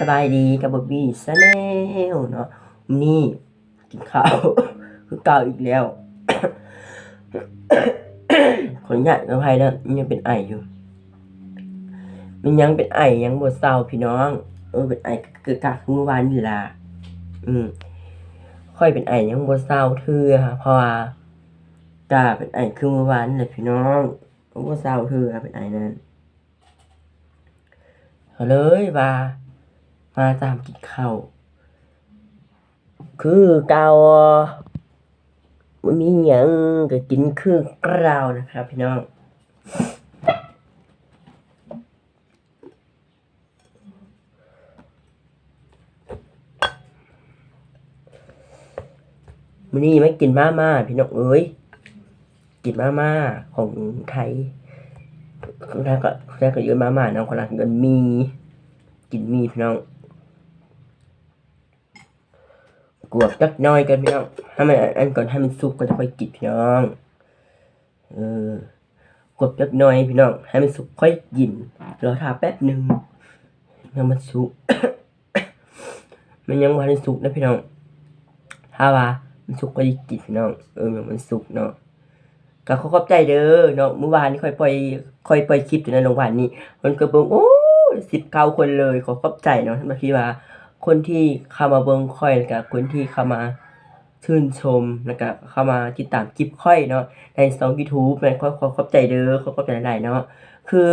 สบายดีกับบอบบี้ซะแล้วเนาะนี่กินข้าวคือเก่าอีกแล้วขออนุญาตอภัยนะยังเป็นไออยู่ มันยังเป็นไอยังบวเศร้าพี่น้อง เออเป็นไอเกิดกากเมื่อวานนี่ล่ะอืมค่อยเป็นไอยังบวเศร้าเทื่อเพราะว่ากาเป็นไอคือเมื่อวานนี่แหละพี่น้องบวเศร้าเทื่อเป็นไอนั้นเลยว่า มาตามกินข้าวคือเกามันมีหยังก็กินคือเกรานะครับ พี่น้องมื้อนี้ไม่กินมาม่าพี่น้องเอ้ยกินมาม่าของไทยแล้วก็แล้วก็เยอะมาม่าน้องคนละเงินมี กินมีพี่น้อง กวบจักน้อยกันพี่น้องให้มันอันก่อนให้มันสุกก็จะค่อยกินพี่น้องเออกวบจักน้อยพี่น้องให้มันสุกค่อยกินรอทาแป๊บหนึ่งยังมันสุก มันยังวันสุกนะพี่น้องถ้าว่ามันสุกก็ดีกินพี่น้องเออมันสุกเนาะก็ขอขอบใจเด้อเนาะเมื่อวานนี้ค่อยปล่อยค่อยปล่อยคลิปอยู่ในโรงพยาบาลนี้มันก็เบิ่งโอ้สิบเก้าคนเลยขอขอบใจเนาะบางทีว่า คนที่เข้ามาเบิ่งค่อยแล้วก็คนที่เข้ามาชื่นชมแล้วก็เข้ามาติดตามคลิปค่อยเนาะในช่อง YouTube แม่นขอขอขอบใจเด้อขอขอบใจหลายเนาะคือ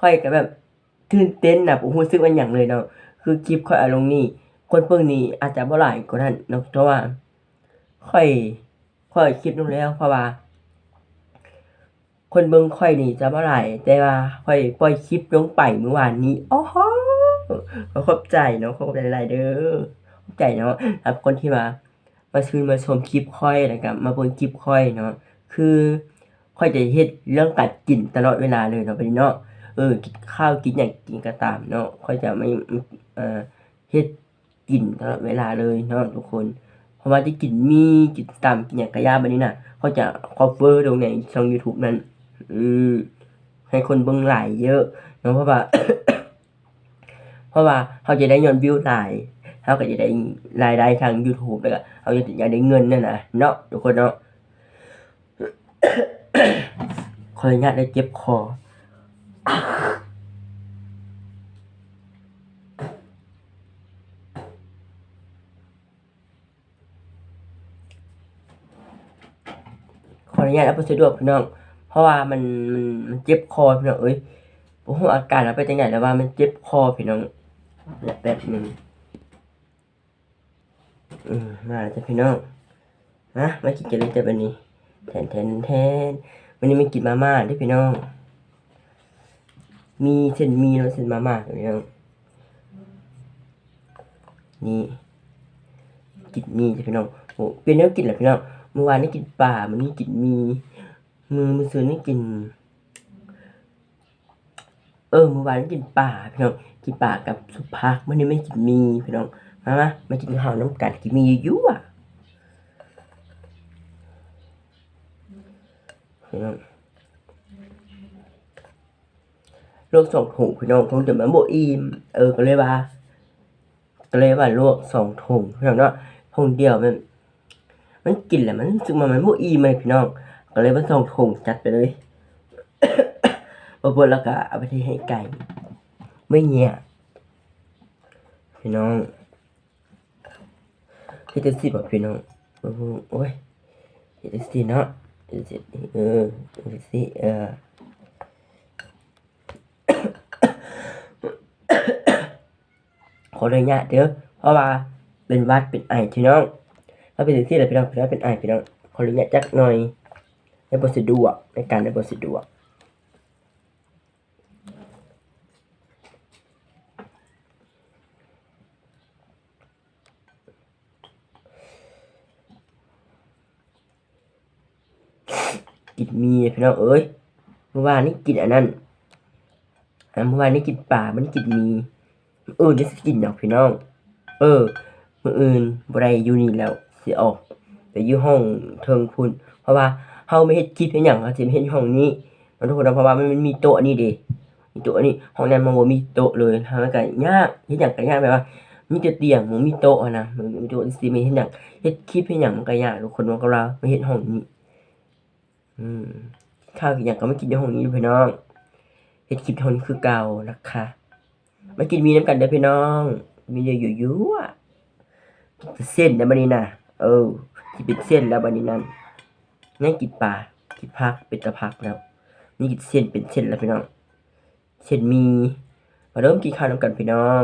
ค่อยก็แบบตื่นเต้นนะผมรู้สึกว่าหยังเลยเนาะคือคลิปค่อยอาลงนี่คนเบิ่งนี่อาจจะบ่หลายกว่านั้นเนาะเพราะว่า ค่อย ค่อยคิดลงแล้วเพราะว่า คนเบิ่งค่อยนี่จะบ่หลายแต่ว่าค่อยปล่อยคลิปลงไปเมื่อวานนี้อ้โหขอ ขอบใจเนาะขอบใจหลายเด้อขอบใจเนาะสำหรับคนที่มามาชื่นมาชมคลิปค่อยแล้วก็มาเบิ่งคลิปค่อยเนาะคือค่อยจะเฮ็ดเรื่องการกินตลอดเวลาเลยเนาะบัดนี้เนาะเออกินข้าวกินหยังกินก็ตามเนาะค่อยจะไม่เอ่อเฮ็ดกินตลอดเวลาเลยเนาะทุกคน เพราะว่าที่กินมีกินตามกินอย่างกระยาบันนี้น่ะเขาจะคอฟเวอร์ลงในช่อง YouTube นั้น อืมให้คนเบิ่งหลายเยอะเนาะเพราะว่า เพราะว่าเขาจะได้ยอดวิวหลายเขาก็จะได้รายได้ทาง YouTube แล้วก็เขาจะอยากได้เงินนั่นนะเนาะทุกคนเนาะขออนุญาตได้เจ็บคอขออนุญาตเอาไปสะดวกพี่น้อง เพราะว่ามันมันมันเจ็บคอพี่น้องเอ้ยผมอาการเราไปจังไหนแล้วว่ามันเจ็บคอพี่น้อง แป๊บหนึงอืมมาแล้วจ้ะพี่น้องนะมากินกันเลยจ้ะวันนี้แทนแทนแทนวันนี้ไม่กินมาม่าด้วยพี่น้อง มีเส้นมีแล้วเส้นมาม่าพี่น้องนี่กินมีจ้ะพี่น้องโอ้เป็นแนวกินเหรอพี่น้องเมื่อวานนี่กินปลามันนี่กินมีมือมือซื้อนี่กิน เออเมื่อวานกินปลาพี่น้องกินปลากับสุภักมื่อนี้ไม่กินมีพี่น้องมามามากินข้าวน้ำกันกินมีอยู่อะพี่น้องลวกสองถุงพี่น้องถุงเดี๋ยวมันโบอิ่มเออก็เลยว่าก็เลยว่าลวกสองถุงพี่น้องเนาะถุงเดียวมันมันกินแหล้วมันรู้สึกว่ามันบ่อิ่มเลยพี่น้องก็เลยมาส่งถุงจัดไปเลย พอเปิดแล้วก็เอาไปที่ให้ไก่ ไม่เงี้ยพี่น้องเฮ็ดจังซี่บ่พี่น้องโอ้โหโอ้ยเฮ็ดจังซี่เนาะเฮ็ดจังซี่เออเฮ็ดจังซี่เออขออนุญาตเด้อเพราะว่าเป็นวัดเป็นไอพี่น้องถ้าเป็นที่อะไรพี่น้องพี่น้องเป็นไอพี่น้องขออนุญาตจักหน่อยในบทสะดวกในการในบทสะดวก กินมีพี่น้องเอ้ยเมื่อวานนี้กินอันนั้นอ่าเมื่อวานนี้กินป่ามันกินมีเออจะกินดอกพี่น้อง เออมื่ออื่นบ่ได้อยู่นี่แล้วสิออกไปอยู่ห้องเทิงพุ่นเพราะว่าเฮาไม่เฮ็ดคลิปเฮ็ดหยังเฮาสิมาเฮ็ดอยู่ห้องนี้เนาะทุกคนเพราะว่ามันมีโต๊ะนี่เด้โต๊ะนนี้ห้องนั้นมันบ่มีโต๊ะเลยทำให้ก็ยากเฮ็ดหยังก็ยากแบบว่ามีแต่เตียงบ่มีโต๊ะนะมันมีโต๊ะสิไมีเฮ็ดหยังเฮ็ดคลิปเฮ็ดหยังมันก็ยากทุกคนมันก็ว่ามาเฮ็ดห้องนี้ อืมข้าวกินหยังก็ไมากินในห้องนี้อยู่พี่น้องเฮ็ดคลิปห้องนี้คือเก่านะคะมากินมีน้ำกันเด้อพี่น้อง มีเยอะอยู่ๆอะเส้นนะบัดนี้น่ะเออที่เป็นเส้นแล้วบัดนี้นั่นนั่นกินปลากินผักเป็นตะผักแล้ว นี่กินเส้นเป็นเส้นแล้วพี่น้อง เส้นมีมาเริ่มกินข้าวน้ำกันพี่น้อง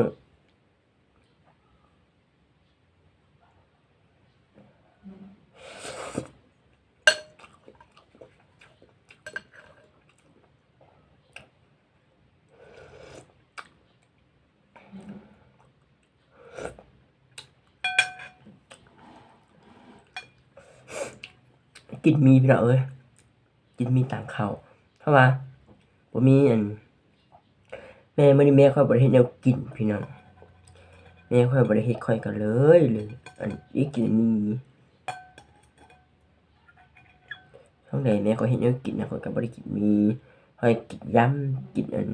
กินมีพี่น้องเอ้ยกินมีต่างเขาเพราะว่าผมมีอันแม่มื่อนี้แม่ค่อยบริเฮ็ดแนวกินพี่น้องแม่ค่อยบริเฮ็ดค่อยกันเลยเลยอันอีกกินมีช่องใดแม่ก็เฮ็ดแนวกินนะค่อยก็บ่ได้กินมีค่อยกินย้ำกินอัน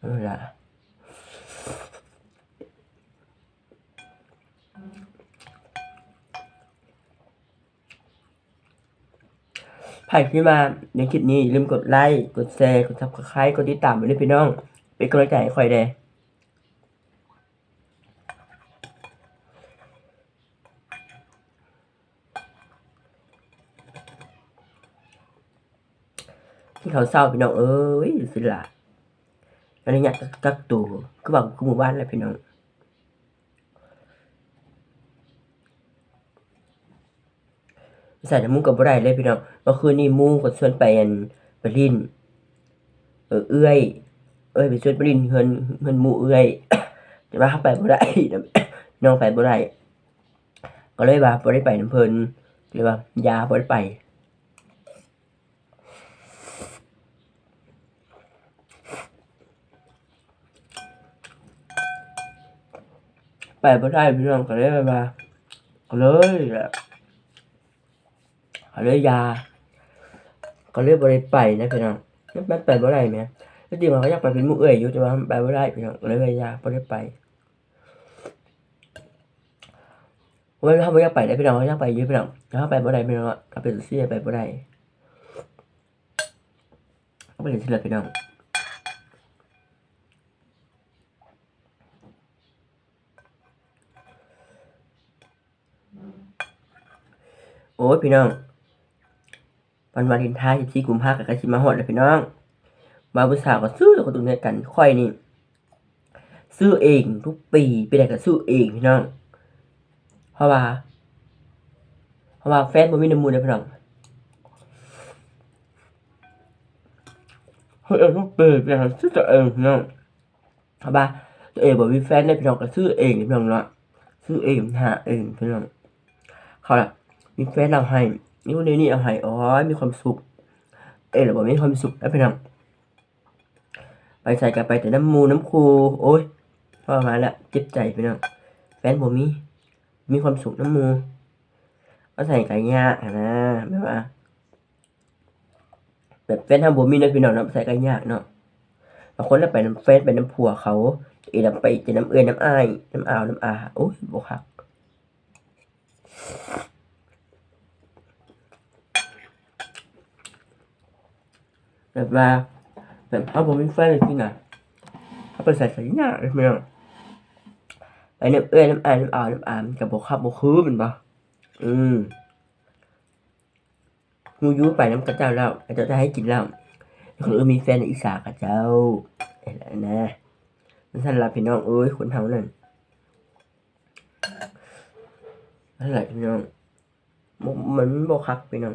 นั่นละ ใครที่มาในคลิปนี้อย่าลืมกดไลค์กดแชร์กด Subscribe กดติดตามไปด้วยพี่น้อง เป็นกำลังใจให้คอยเด้ที่เขาเศร้าพี่น้องเอ้ยสิล่ะอันนี้อยากกักตัวก็บอกกูหมู่บ้านแหละพี่น้อง ใส่น้ำมูกกับบ่ได้เลยพี่น้องเมื่อคืนนี้หมูก็ชวนไปอันปลินเออเอื้อย เอ้ยไปชวนปลินเฮือนเฮือนมูเอื้อยแต่ว่าเขาไปบ่ได้น้องไปบ่ได้ก็เลยว่าบ่ได้ไปน้ำเพิ่นเลยว่ายาบ่ได้ไปไปบ่ได้พี่น้องก็เลยว่าก็เลยแบบ ก็เลยยาก็เลยบ่ได้ไปนะพี่น้องมันมันไปบ่ได้แหมจริงๆมันก็อยากไปเป็นมู่เอ้ยอยู่แต่ว่ามันไปบ่ได้พี่น้องเลยยาบ่ได้ไปเว้ยถ้าบ่อยากไปได้พี่น้องก็อยากไปอยู่พี่น้องถ้าไปบ่ได้พี่น้องอะถ้าเป็นซี่ไปบ่ได้ก็เป็นสิล่ะพี่น้องโอ้ยพี่น้อง วันวาเลนไทน์ที่กุมภาพันธ์กับกะชิมาฮอดแล้วพี่น้องบาวผู้สาวก็ซื้อแล้วก็ตรงนี้กันค่อยนี่ซื้อเองทุกปีปีใดก็ซื้อเองพี่น้อง เพราะว่า เพราะว่าแฟนบ่มีน้ำมูลเลยพี่น้องเฮ้ยเอาทุกปีพี่น้ซื้อตัวเองพี่น้องเพราะว่าตัวเองบ่มีแฟนได้พี่น้องก็ซื้อเองพี่น้องเนาะซื้อเองหาเองพี่น้องเขาล่ะมีแฟนเราให้ นี่วันนี้นี่เอาให้อ๋อมีความสุข เอ้ยเราบอกมีความสุขแล้วพี่น้องไปใส่กันไปแต่น้ำมูน้ำคูโอ้ยพอมาแล้วเจ็บใจพี่น้องแฟนผมมีมีความสุขน้ำมูก็ใส่กันยากนะไม่ว่าแบบแฟนทำบ่มีนะพี่น้องนาะใส่กันยากเนาะบางคนแล้วไปน้ำแฟนไปน้ำผัวเขาเอ้ยเราไปจะน้ำเอ้ยน้ำอายน้ำอาวน้ำอาโอ้ยบกคัก แบบว่าแบบเอาผมมีแฟนเลยจริงอะเอาไปใส่ใส่ยากเลยไม่อาไปน้ำเอ้ยน้ำอายน้ำอาวน้ำอามกับบกคับบกคือเป็นปะอืมงูยูไปน้ำกระเจ้าแล้วกระเจ้าจะให้กินแล้วคนอื่นมีแฟนในอีสานกระเจ้าเห็นแล้วนะนั่นท่านลาพี่น้องเอ้ยคนเท่านั่นแหละพี่น้องบ่มันบกคักพี่น้อง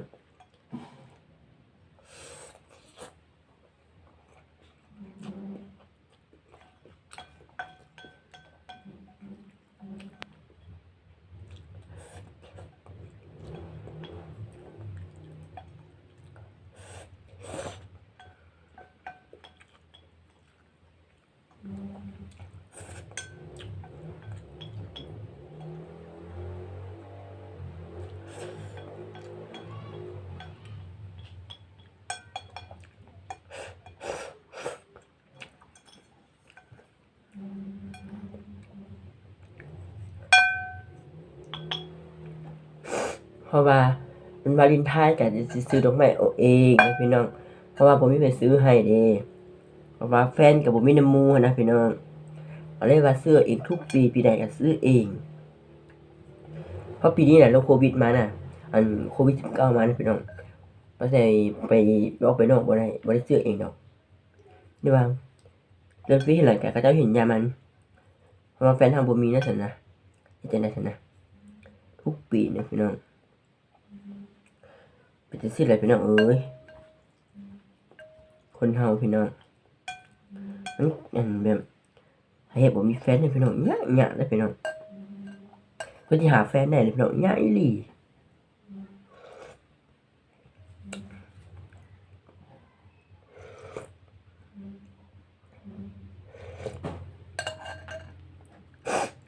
ราะว่ามันวาเลนไทน์ก็จะซื้อดอกไม้เอาเองนะพี่น้อง เพราะว่าผมไม่ไปซื้อให้เด้เพราะว่าแฟนกับผมมีน้ำมูนะพี่น้องก็เลยว่าซื้อเองทุกปีปีใดก็ซื้อเอง เพราะปีนี้แหละโรคโควิดมาน่ะ อันโควิดสิบเก้ามานะพี่น้องก็เลยไปออกไปนอกบ่ได้บ่ได้ซื้อเองดอกนี่ว่าเรื่องปีที่หลังแกก็เจ้าเห็นยามันเพราะว่าแฟนทำบ่มีนะสันนะเจังได๋สันนะทุกปีนี่ยพี่น้อง เป็นจังซี่แหละพี่น้องเอ้ยคนเฮาพี่น้องมันอันแบบให้บ่มีแฟนเนี่ยพี่น้องยากยากเลยพี่น้องเพื่อที่หาแฟนได้เลยพี่น้องยากอีหลี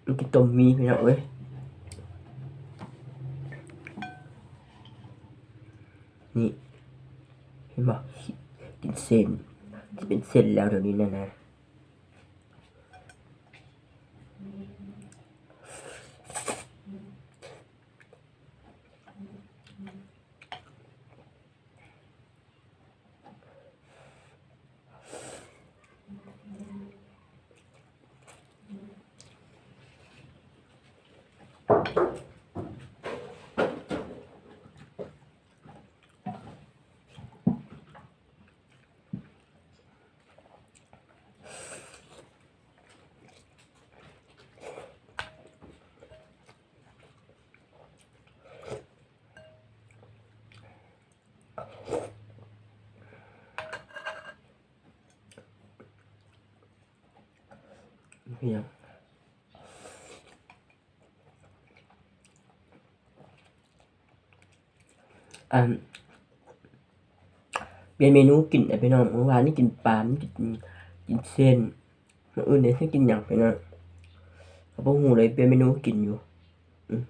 มันกินต้มมีพี่น้องเอ้ยนี่เห็นบ่กิน เส้นจะเป็นเส้นแล้วเดี๋ยวนี้นะนะ เพียงอันเป็นเมนูกินอะพี่น้องเมื่อวานนี่กินปลานี่กินกินเส้นเมื่ออื่นเนี่ยกินอย่างไปนะเขาบอกหูเลยเป็นเมนูกินอยู่อืม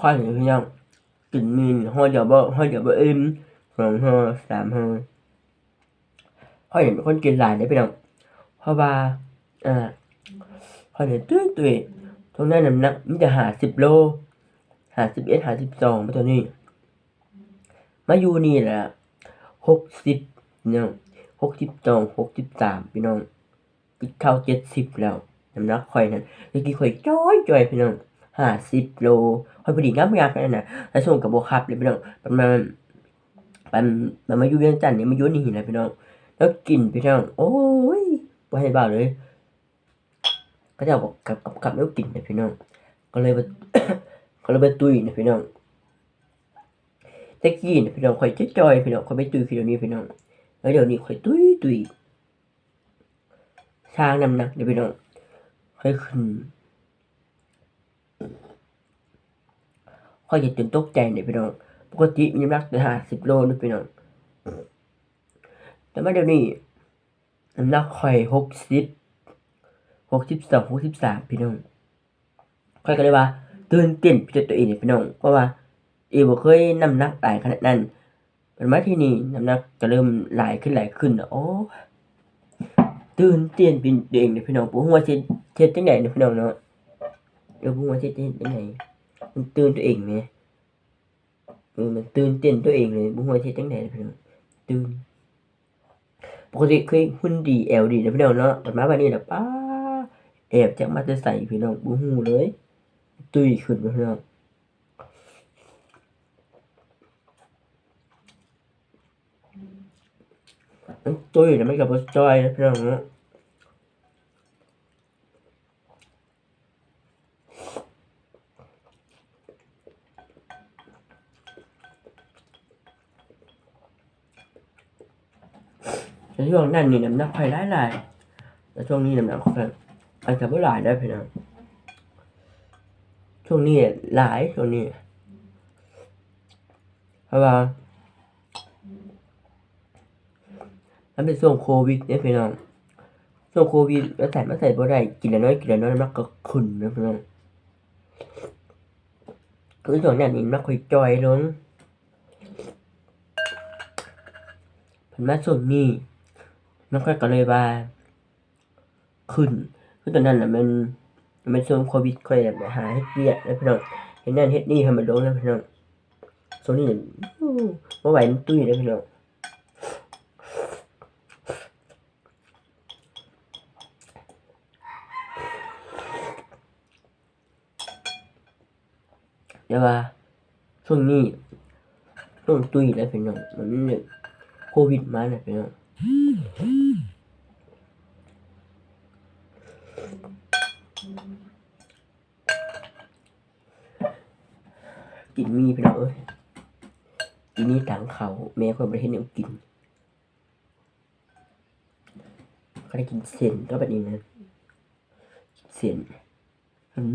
ค่อยอย่างพี่น้องกินมีนห่อเดียวบ่ห่อเดียวบ่อิ่มสองห่อสามห่อค่อยเห็นเป็นคนกินหลายเลยพี่น้องเพราะว่าอ่าค่อยเห็นตุ้ยตุ้ยตรงนั้นน้ำหนักมันจะหาสิบโลหาสิบเอ็ดหาสิบสองมาตัวนี้ มาอยู่นี่แหละหกสิบพี่น้องหกสิบสองหกสิบสามพี่น้องกินข้าวเจ็ดสิบแล้วน้ำหนักค่อยนั้นเมื่อกี้ค่อยจ้อยจ้อยพี่น้อง ห้าสิบโลค่อยพอดีงามงามกันนะแล้วส่งกับโบคับเลยพี่น้องมันมามันมันมาอยู่เวียงจันทน์เนี่ยมาอยู่นี่นะพี่น้อง แล้วกินพี่น้อง โอ้ยบ่ให้บ้าเลย ก็จะบอกกับกับกับแล้วกินนะพี่น้อง ก็เลยมาก็เลยมาตุยนะพี่น้องแตะกี้นะพี่น้องค่อยจอยพี่น้องค่อยไม่ตุยคือเดี๋ยวนี้พี่น้อง แล้วเดี๋ยวนี้ค่อยตุยตุยสร้างน้ำหนักเดี๋ยวพี่น้องค่อยขึ้น ค่อยจะตื่นตกใจเนี่ยพี่น้อง ปกติมีน้ำหนักแต่ห้าสิบโลนะพี่น้อง แต่มาเดี๋ยวนี้น้ำหนักค่อยหกสิบหกสิบสองหกสิบสามพี่น้องค่อยก็เลยว่าตื่นเต้นพี่ตัวเองเนี่ยพี่น้อง เพราะว่าเอวบ่เคยน้ำหนักหลายขนาดนั้นเป็นมาที่นี่น้ำหนักจะเริ่มหลายขึ้นหลายขึ้นแล้วโอ้ตื่นเต้นเป็นเองเนี่ยพี่น้องบ่ฮู้ว่าสิเฮ็ดจังได๋เนี่ยพี่น้องเนาะเดี๋ยวบ่ฮู้ว่าเฮ็ดจังได๋ มันตื่นตัวเองแหมเออมันตื่นเต้นตัวเองเลยบ่ฮู้ว่าสิเฮ็ดจังได๋เนี่ยพี่น้องตื่นปกติเคยหุ่นดีแอวดีนะพี่น้องเนาะแต่มาวันนี้นะป้าแอบจากมาแต่ใส่พี่น้องบ่ฮู้เลย ตุยขึ้นพี่น้องมันตุ้ยนะไม่กับจอยนะพี่น้องนะ แต่ช่วงนั้นนี่น้ำหนักค่อยหลายแต่ช่วงนี้น้ำหนักค่อาจจะไม่หลายได้พี่น้องช่วงนี้หลายช่วงนี้เพราะว่ามันเป็นช่วงโควิดเนี่ยพี่น้องช่วงโควิดแล้วใส่มาใส่บ่ได้กินน้อยกินน้อยน้ำหนักก็ขึ้นนะพี่น้องคือช่วงนั้นนี่น้ำหนักค่อยจอยลงเพิ่นมาช่วงนี้น้ำค่อยก็เลยว่า ขึ้นคือตอนนั้นน่ะมันมันช่วงโควิดค่อยแบบหาเฮ็ดเวียกนะพี่น้องเฮ็ดนั่นเฮ็ดนี่ให้มันลงนะพี่น้องช่วงนี้เนี่ยอู้บ่ไหวมันตุ้ยนะพี่น้องแต่ว่าช่วงนี้ต้องตุยแล้วพี่น้องมันเนี่ยโควิดมาแล้วพี่น้อง กินมีพี่น้องเอ้ยกินนี่ตังเขาแม่คนประเทศเนี่ยกินก็ได้กินเส้นก็แบบนี้นะเส้นมัน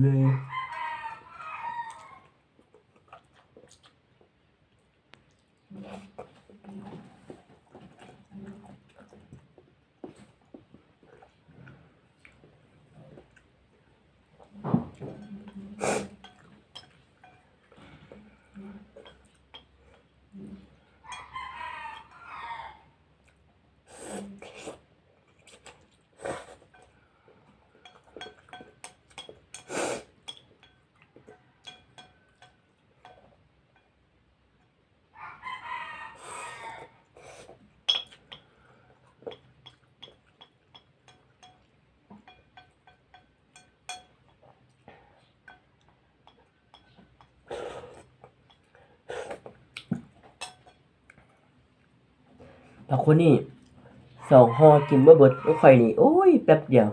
เลยบาคนนี่สองห่อกินเมื่อเบิดก็ค่อยนี่ โอ้ย แป๊บเดียว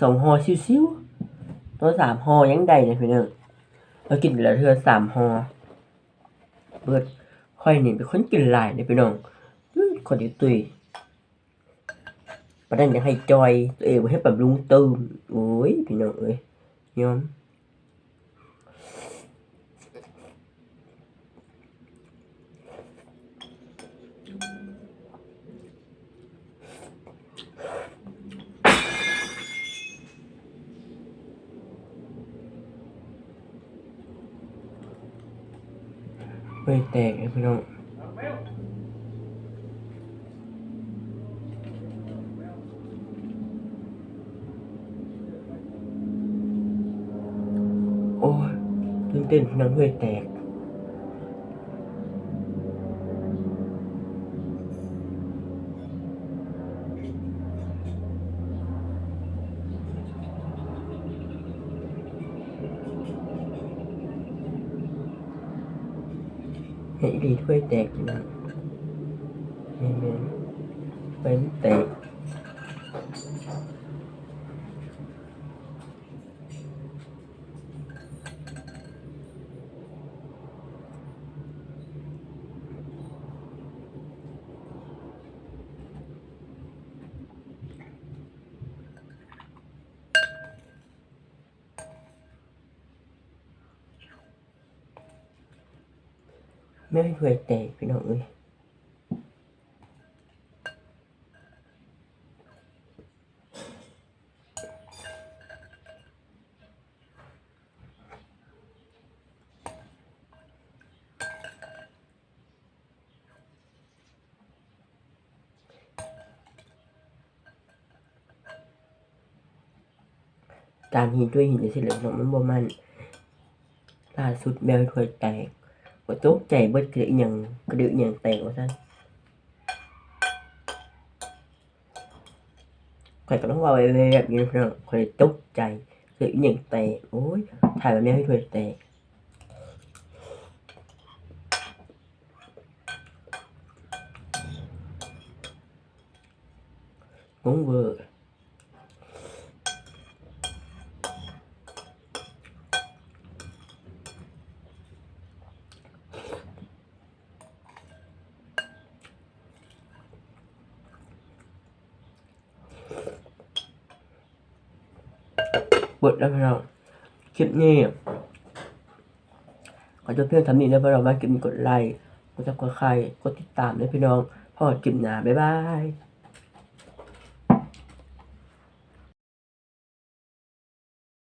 สองห่อซิวๆตัวสามห่อยังได้เลยพี่น้องเรากินไปแล้วเธอสามห่อเบิดค่อยนี่เป็นคนกินหลายเลยพี่น้องคนที่ตุยประเด็นยังให้จอยตัวเองให้ปรับลุงเติมโอ้ยพี่น้องเอ้ยยอม ไม่แตกเลยพี่น้องโอ้ยตื่นเต้นพี่น้องเฮ้ยแตก เห็นดีถ้วยแตกอยู่นะเมนเมนเป็นแตกไม่ให้ ถ้วยแตกพี่น้องเอ้ยการหินด้วยหินสิเหลืองมันบ่มันล่าสุดแมวถ้วยแตก ว่าตกใจเบิดกระดึอหยังกระดึอหยังแตกว่าซั่นข่อยก็ต้องว่าไว้เลยแบบนี้นะพี่น้องข่อยตกใจกระดึอหยังแตกโอ้ยถ่ายแบบนี้ให้ถ้วยแตกงงเวอ ร์บทแล้วพี่น้องคลิปนี้ขอจบเพียงเท่านี้แล้วพี่น้องมาคลิปนี้กดไลค์กดซับสไครต์กดติดตามด้วยพี่น้องพอคลิปหน้าบ๊ายบาย